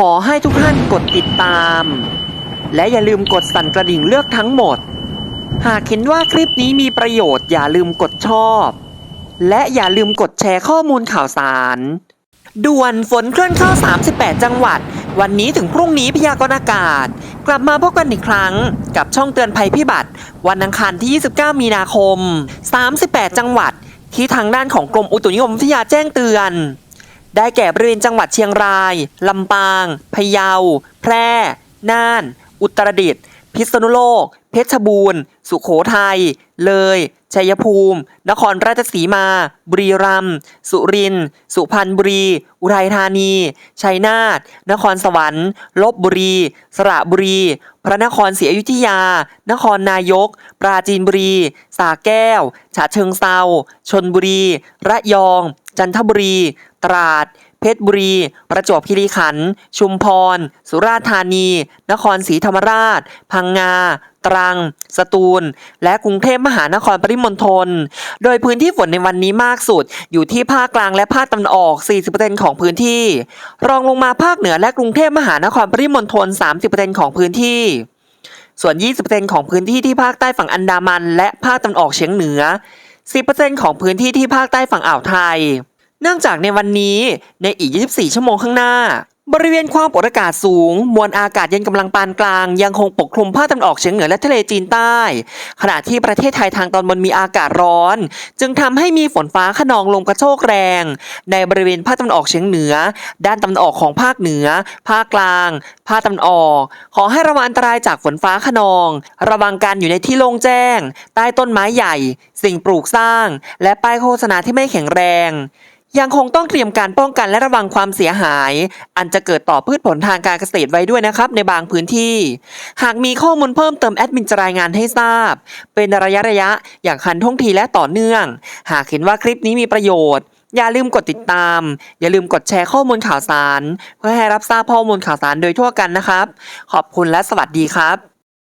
ขอให้ทุกท่านกดติดตาม และอย่าลืมกดสั่นกระดิ่งเลือกทั้งหมด หากเห็นว่าคลิปนี้มีประโยชน์อย่าลืมกดชอบ และอย่าลืมกดแชร์ข้อมูลข่าวสาร ด่วนฝนเคลื่อนเข้า 38 จังหวัด วันนี้ถึงพรุ่งนี้พยากรณ์อากาศ กลับมาพบกันอีกครั้ง กับช่องเตือนภัยพิบัติ วันอังคารที่ 29 มีนาคม 38 จังหวัดที่ทางด้านของกรมอุตุนิยมวิทยาแจ้งเตือน ได้แก่บริเวณจังหวัดเชียงราย ลำปาง พะเยา แพร่ น่าน อุตรดิตถ์ พิษณุโลก เพชรบูรณ์ สุโขทัย เลย ชัยภูมิ นครราชสีมา บุรีรัมย์ สุรินทร์ สุพรรณบุรี อุทัยธานี ชัยนาท นครสวรรค์ ลบบุรี สระบุรี พระนครศรีอยุธยา นครนายก ปราจีนบุรี สาแก้ว ฉะเชิงเซาชนบุรี ระยอง จันทบุรี ตราด เพชรบุรี ประจวบคีรีขันธ์ ชุมพร สุราษฎร์ธานี นครศรีธรรมราช พังงา ตรัง สตูล และกรุงเทพมหานครปริมณฑล โดยพื้นที่ฝนในวันนี้มากสุด อยู่ที่ภาคกลางและภาคตะวันออก 40%ของพื้นที่ รองลงมาภาคเหนือและกรุงเทพมหานครปริมณฑล 30%ของพื้นที่ส่วน 20%ของพื้นที่ที่ภาคใต้ฝั่งอันดามัน และภาคตะวันออกเฉียงเหนือ 10%ของพื้นที่ที่ภาคใต้ฝั่งอ่าวไทย เนื่องจากในวันนี้ในอีก 24 ชั่วโมงข้างหน้า บริเวณความกดอากาศสูง มวลอากาศเย็นกำลังปานกลาง ยังคงปกคลุมภาคตะวันออกเฉียงเหนือและทะเลจีนใต้ ขณะที่ประเทศไทยทางตอนบนมีอากาศร้อน จึงทำให้มีฝนฟ้าขนองลมกระโชกแรง ในบริเวณภาคตะวันออกเฉียงเหนือ ด้านตะวันออกของภาคเหนือ ภาคกลาง ภาคตะวันออก ขอให้ระวังอันตรายจากฝนฟ้าขนอง ระวังการอยู่ในที่โล่งแจ้ง ใต้ต้นไม้ใหญ่ สิ่งปลูกสร้าง และป้ายโฆษณาที่ไม่แข็งแรง ยังคงต้องเตรียมการป้องกันและระวังความเสียหาย อันจะเกิดต่อพืชผลทางการเกษตรไว้ด้วยนะครับ ในบางพื้นที่ หากมีข้อมูลเพิ่มเติมแอดมินจะรายงานให้ทราบ เป็นระยะระยะอย่างคันท่วงทีและต่อเนื่อง หากเห็นว่าคลิปนี้มีประโยชน์อย่าลืมกดติดตาม อย่าลืมกดแชร์ข้อมูลข่าวสาร เพื่อให้รับทราบข้อมูลข่าวสารโดยทั่วกันนะครับ ขอบคุณและสวัสดีครับ